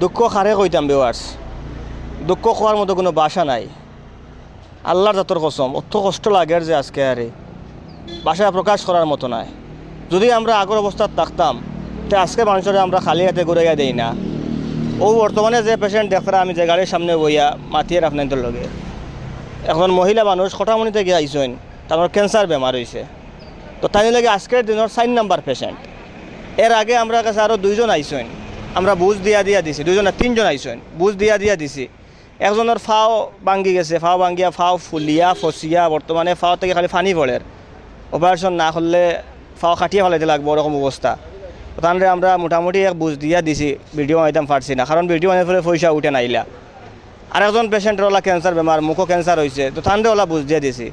দুঃখ খারে কইতাম বেওয়ার্স দুঃখ খোয়ার মতো কোনো বাসা নাই। আল্লাহর জাতর কসম অত কষ্ট লাগে যে আজকে আরে বাসায় প্রকাশ করার মতো নাই। যদি আমরা আগর অবস্থাত থাকতাম, তে আজকে মানুষের আমরা খালি হাতে ঘুরাইয়া দেই না। ও বর্তমানে যে পেশেন্ট দেখরা আমি যে গাড়ির সামনে বইয়া মাতিয়ে আপনাদের লগে। এখন মহিলা মানুষ কটামণি থেকে আইসেন তার ক্যান্সার বেমার হয়েছে তো তাই লাগে আজকের দিনের চার নাম্বার পেশেন্ট এর আগে আমরা কাছে আরও দুইজন আইসেন আমরা বুঝ দিয়া দিয়া দিছি দুইজন না তিনজন আইসেন বুঝ দিয়া দিয়া দিছি। একজনের ফাও ভাঙ্গি গেছে, ফাও ভাঙ্গিয়া, ফাও ফুলিয়া ফসিয়া বর্তমানে ফাও থেকে খালি ফানি পড়ে। অপারেশন না করলে ফাও খাটিয়ে ফেলাইতে লাগবো, ওরকম অবস্থা। তাহলে আমরা মোটামুটি এক বুঝ দিয়া দিছি, ভিডিও আইতাম পারছি না, কারণ ভিডিও আনার ফলে পয়সা উঠে নাইলা আর একজন পেশেন্টের ওলা ক্যান্সার বেমার, মুখও ক্যান্সার হয়েছে তো তাহলে ওলা বুঝ দিয়ে দিছি।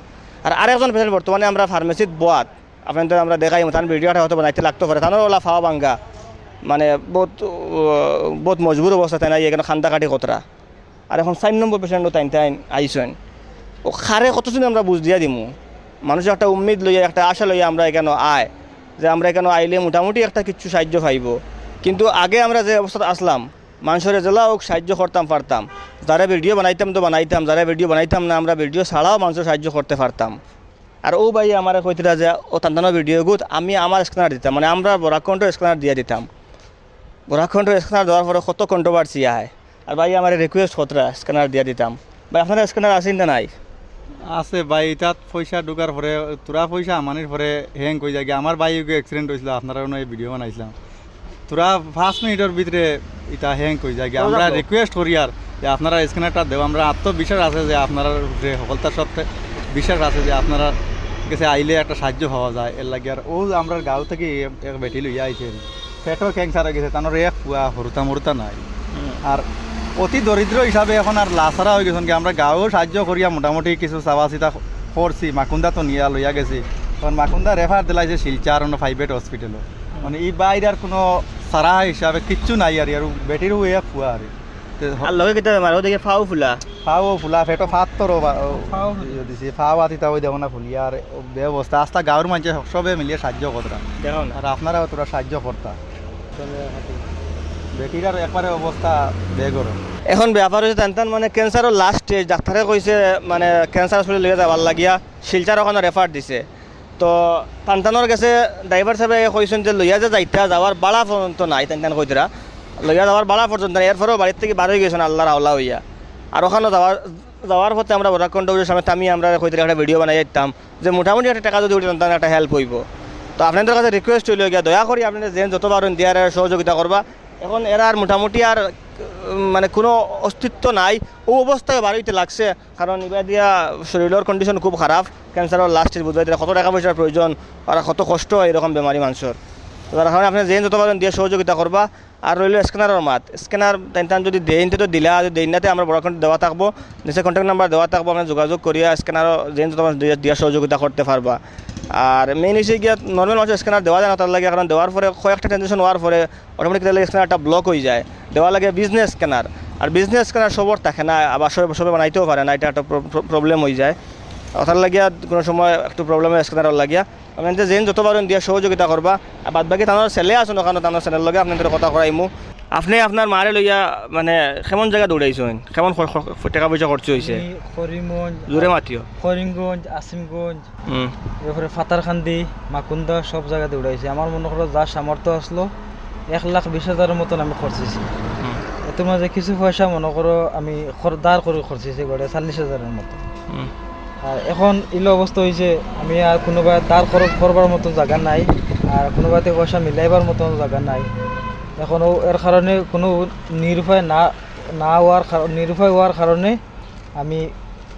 আর আরেকজন পেশেন্ট বর্তমানে আমরা ফার্মেসিত বোয়াত। আপনাদের আমরা দেখাই তার ভিডিওটা হয়তো বানাইতে লাগতে পারে তারও ওলা ফাও ভাঙ্গা। মানে বহুত বহুত মজবুর অবস্থা তাই নাই এখানে খান্দা কাটি কতরা আর এখন চার নম্বর পেশেন্টও তাই তাই আইসেন ও খারে কতদিন আমরা বুঝ দিয়া দিমু? মানুষ একটা উম্মিদ লইয়া, একটা আশা লইয়া আমরা এখানে আয়। যে আমরা এখানে আইলে মোটামুটি একটা কিছু সাহায্য পাইব। কিন্তু আগে আমরা যে অবস্থাতে আসলাম, মানুষের জেলা হোক সাহায্য করতাম, পারতাম। যারা ভিডিও বানাইতাম তো বানাইতাম, যারা ভিডিও বানাইতাম না, আমরা ভিডিও ছাড়াও মানুষের সাহায্য করতে পারতাম। আর ও ভাই আমার কইতরা যে, ও তান্তানো ভিডিও গুত, আমি আমার স্ক্যানার দিতাম। মানে আমরা বরাকণ্ঠের স্ক্যানার দিয়ে দিতাম। বরাকণ্ঠের স্ক্যানার দেওয়ার পরে কত কন্ট্রোভার্সি আয় আর ভাই আমার রিকোয়েস্ট কতরা স্ক্যানার দিয়ে দিতাম। ভাই আপনার স্ক্যানার আসেন না নাই? আছে ভাই এটাত পয়সা ঢোকার পরে তোরা পয়সা আমানির পরে হ্যাং কই যায় আমার বাইকে অ্যাক্সিডেন্ট হয়েছিল আপনারা এই ভিডিও বানাইছিলাম। তোরা পাঁচ মিনিটের ভিতরে এটা হ্যাং কই যায় আমরা। রিকোয়েস্ট করি আর যে আপনারা স্ক্যানারটা দেব আমরা আত্মবিশ্বাস আছে যে আপনারা যে সফলতার সত্ত্বে বিশ্বাস আছে যে আপনারা কাছে আইলে একটা সাহায্য পাওয়া যায়। এর লাগে আর ও আমরা গাঁও থেকে এক- এক বেটি লইয়া আইছে পেটও ক্যান্সার হয়ে গেছে তানোর এক পুয়া হরুতা মরুতা নাই। আর অতি দরিদ্র হিসাবে এখন আর লাসারা হয়ে গেছেন কি আমরা গাঁও সাহায্য করিয়া মোটামুটি কিছু চাওয়া চিতা করছি মাকুন্দা তো নিয়া লইয়া গেছি। তখন মাকুন্দা রেফার দিলাইছে শিলচার অন্য প্রাইভেট হসপিটালও মানে ই বাইরে আর কোনো সারা হিসাবে কিচ্ছু নাই আর আর বেটিরও এ ফুয়া আর আর লগে কেটে বেমার দেখে ফাও ফুলা। ফাও ফুলা ফেটো ফাত তোর দিছি ফাও আতি তাও দেব না ফুলিয়া আর ব্যবস্থা আস্তা সবে মিলিয়ে সাহায্য করতা দেখো না। আর আপনারাও তোরা সাহায্য করতা বেটির আর একবারে অবস্থা বেগর এখন ব্যাপার হচ্ছে টান মানে ক্যান্সারের লাস্ট স্টেজ ডাক্তারে কইছে মানে ক্যান্সার হসপিটাল লিয়ে যাবার লাগিয়া শিলচার ওখানে রেফার দিছে। তো টানটানোর গেছে ড্রাইভার সাহেবে কইছেন যে, লইয়া যে যাইতা যাওয়ার বাড়া পর্যন্ত নাই টান টান কইতরা লইয়া যাওয়ার বাড়া পর্যন্ত নাই, এরপরেও বাড়ির থেকে বার হয়ে গেছেন আল্লাহর আল্লাহ হইয়া। আর ওখানে যাওয়ার যাওয়ার পথে আমরা বরাকণ্ড সামনে আমি আমরা কইতে একটা ভিডিও বানাই যেতাম যে মোটামুটি একটা টাকা যদি উঠে টান একটা হেল্প হইব। তো আপনাদের কাছে রিকোয়েস্ট হইল গিয়া, দয়া করি আপনাদের যেন যত পারেন দিয়ার সহযোগিতা করবা। এখন এরা আর মোটামুটি আর মানে কোনো অস্তিত্ব নাই। ও অবস্থায় বাড়িতে লাগছে। কারণ এবার দিয়া শরীরের কন্ডিশন খুব খারাপ। ক্যান্সারের লাস্টের বুঝবাই কত টাকা পয়সার প্রয়োজন আর কত কষ্ট এরকম বেমারি মানুষের। তার কারণে আপনি যেন যত পারেন দিয়ে সহযোগিতা করবা। আর রইল স্ক্যানারের মাত। স্ক্যানার টাইম যদি দেন তো দিলা, যদি দেন নাতে আমরা বড় দেওয়া থাকব। নিচে কন্ট্যাক্ট নাম্বার দেওয়া থাকব আপনার যোগাযোগ করিয়া স্ক্যানার যেন যত দিয়া সহযোগিতা করতে পারবা। আর মেইন হচ্ছে গিয়া নর্মাল মানুষের স্ক্যানার দেওয়া যায় না, তার লাগে কারণ দেওয়ার পরে কয়েকটা ট্রানজেকশন হওয়ার পরে অটোমেটিক স্ক্যানারটা ব্লক হয়ে যায়। দেওয়া লাগে বিজনেস স্ক্যানার আর বিজনেস স্ক্যানার সবর থাকে না, আবার সবাই সবাই বানাইতেও পারে না, এটা একটা প্রবলেম হয়ে যায়। ওটার লাগিয়া কোনো সময় একটু প্রবলেমের স্ক্যানার লাগিয়া আপনাদের যেন যত পারেন দিয়া সহযোগিতা করবা। আর বাদ বাকি তানোর ছেলে আছেন ওখানে, তানোর ছেলের লগে আপনাদের কথা করাইমু। আপনি আপনার মারে লইয়া মানে কেমন জায়গা দৌড়াইছেন? কেমন টাকা পয়সা খরচ হয়েছে করিমগঞ্জ জোরে মাতিও। করিমগঞ্জ আসিমগঞ্জ এরপরে ফাতারখান্দি মাকুন্দা সব জায়গাতে উড়াইছে আমার মনে করো যা সামর্থ্য আসলো এক লাখ বিশ হাজারের মতন আমি খরচেছি এত মাঝে কিছু পয়সা মনে করো আমি দাঁড় করে খরচেছি গড়ে চল্লিশ হাজারের মতো। আর এখন ইলো অবস্থা হয়েছে আমি আর কোনোবা দাঁড় করবার মতো জায়গা নাই আর কোনোবাতে পয়সা মিলাইবার মতো জায়গা নাই। এখন এর কারণে কোনো নিরুপায় না না হওয়ার নিরুপায় হওয়ার কারণে আমি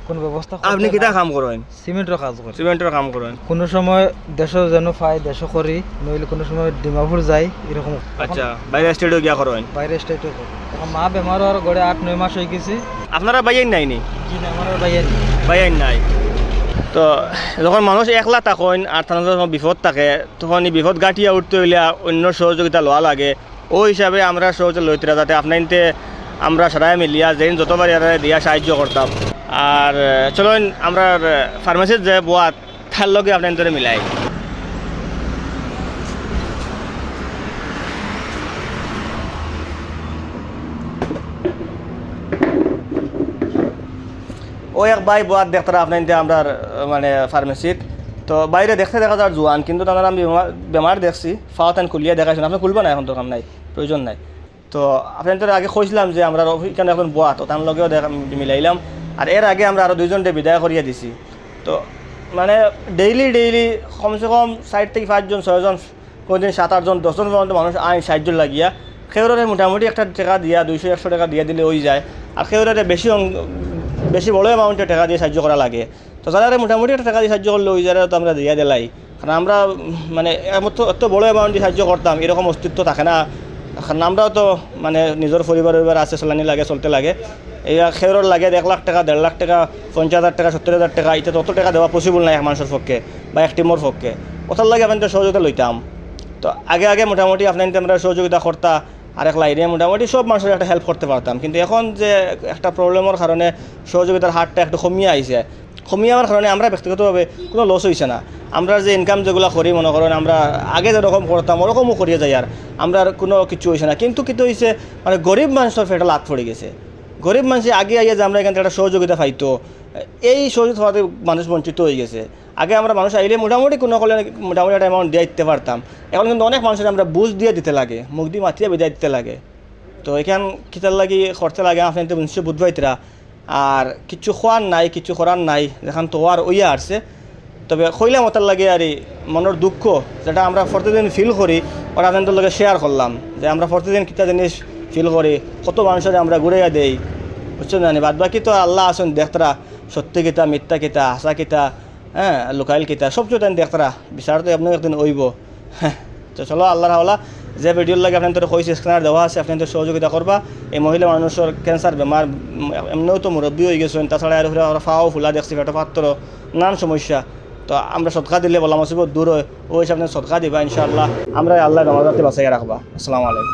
কোনো ব্যবস্থা আপনি কিতা কাম করেন? সিমেন্টের কাজ করি। সিমেন্টের কাম করেন? কোনো সময় দেশ যেন পাই দেশ করি নইলে কোনো সময় ডিমাপুর যাই এরকম। আচ্ছা বাইরে স্টেডিও গিয়া করেন? বাইরে স্টেটে করি। এখন মা বেমার হওয়ার গড়ে আট নয় মাস হয়ে গেছে। আপনারা বাইয়াই নাই নি? জি না আমার বাইয়াই নাই। তো যখন মানুষ একলা থাকেন আর যখন বিপদ থাকে তখন এই বিপদ গাঁটিয়া উঠতে হইলে অন্য সহযোগিতা লওয়া লাগে। ও হিসাবে আমরা সহজে লইতরা যাতে আপনাইনতে আমরা সারাই মিলিয়া যেন যতবার ইয়ারে দিয়া সাহায্য করতাম। আর চলো আমরা ফার্মেসির যে বোয়াত, তার লগে আপনার মিলাই। ও এক ভাই বোয়াত দেখতারা আপনার আমরা মানে ফার্মেসির তো বাইরে দেখতে দেখা যার জোয়ান, কিন্তু তারা আমি বেমার বেমার দেখছি। ফাওয়াতান খুলিয়ে দেখাইছেন। আপনি খুলবেন না এখন দোকান নাই, প্রয়োজন নাই। তো আপনাদের আগে কইছিলাম যে আমরা এখানে এখন বোয়া, তো তার লগেও দেখা মিলাইলাম। আর এর আগে আমরা আরও দুইজনকে বিদায় করিয়ে দিছি। তো মানে ডেইলি ডেইলি কমসে কম ষাট থেকে পাঁচজন, ছয়জন, কোনোদিন সাত আটজন, দশজন পর্যন্ত মানুষ আইন সাহায্য লাগিয়া সেওরে মোটামুটি একটা টাকা দিয়া, দুইশো, একশো টাকা দিয়ে দিলে ওই যায়। আর সেওরে বেশি বেশি বড় অ্যামাউন্টের টাকা দিয়ে সাহায্য করা লাগে। তো যারা মোটামুটি একটা টাকা দিয়ে সাহায্য করলে ওই যারা তো আমরা দিয়ে দিলাই। কারণ আমরা মানে এত এত বড় অ্যামাউন্ট সাহায্য করতাম, এরকম অস্তিত্ব থাকে না। এখন আমরাও তো মানে নিজের পরিবার পরিবার আছে, চলানি লাগে, চলতে লাগে। এই খেরোর লাগে এক লাখ টাকা, দেড় লাখ টাকা, পঞ্চাশ হাজার টাকা, সত্তর হাজার টাকা এটা তত টাকা দেওয়া পসিবল নাই এক মানুষের পক্ষে বা এক টিমর পক্ষে। ওটার লাগে আপনাদের সহযোগিতা লইতাম। তো আগে আগে মোটামুটি আপনার আমরা সহযোগিতা করতা, আর এক লাইনে মোটামুটি সব মানুষের একটা হেল্প করতে পারতাম। কিন্তু এখন যে একটা প্রবলেমের কারণে সহযোগিতার হারটা একটু কমিয়ে আইছে কমিয়ে যাওয়ার কারণে আমরা ব্যক্তিগতভাবে কোনো লস হয়েছে না। আমরা যে ইনকাম যেগুলো করি মনে করেন আমরা আগে যেরকম করতাম, ওরকমও করিয়ে যাই আর। আমরা কোনো কিছু হয়েছে না। কিন্তু কিন্তু হয়েছে মানে গরিব মানুষের ফেটা লাভ পড়ে গেছে। গরিব মানুষ আগে আইয়া যে আমরা এখান থেকে একটা সহযোগিতা পাইতো, এই সহযোগিতা হওয়াতে মানুষ বঞ্চিত হয়ে গেছে। আগে আমরা মানুষ আইলে মোটামুটি কোনো কলে মোটামুটি একটা অ্যামাউন্ট দিয়ে দিতে পারতাম। এখন কিন্তু অনেক মানুষের আমরা বুঝ দিয়ে দিতে লাগে, মুখ দিয়ে মাতিয়ে বিদায় দিতে লাগে। তো এখান কিতার লাগি করতে লাগে, আপনি তো বুধবাইতরা। আর কিছু খোয়ার নাই, কিছু করার নাই, যেখান তো আর ওইয়া আসছে। তবে কইলাম ওটার লাগে আর মনের দুঃখ যেটা আমরা প্রতিদিন ফিল করি, ওরা আপনাদের লগে শেয়ার করলাম। যে আমরা প্রতিদিন কিতা জিনিস ফিল করি, কত মানুষের আমরা ঘুরাইয়া দেই বুঝছ জানি বাদ বাকি তো আল্লাহ আসুন দেখতরা, সত্যি কিতা, মিথ্যা কিতা হাসা কিতা হ্যাঁ লোকাইল কিতা সব চোতেন দেখতরা, বিচার তো আপনার একদিন ওইব হ্যাঁ তো চলো আল্লাহ হাওলা যে ভিডিওর লাগে আপনাদের হয়েছে স্ক্যানার দেওয়া আছে, আপনাদের সহযোগিতা করবা। এই মহিলা মানুষের ক্যান্সার বেমার, এমনিও তো মুরব্বী হয়ে গেছেন, তাছাড়া আর ফাও ফুলা দেখছি, পেটো পাত্র নান সমস্যা। তো আমরা সৎকা দিলে বলা মুসিবত দূর হয়, ওই হিসাবে সৎকা দিবা, ইনশাআল্লাহ। আমরা আল্লাহ নমাজাতে বাঁচাইয়া রাখবা। আসসালামু আলাইকুম।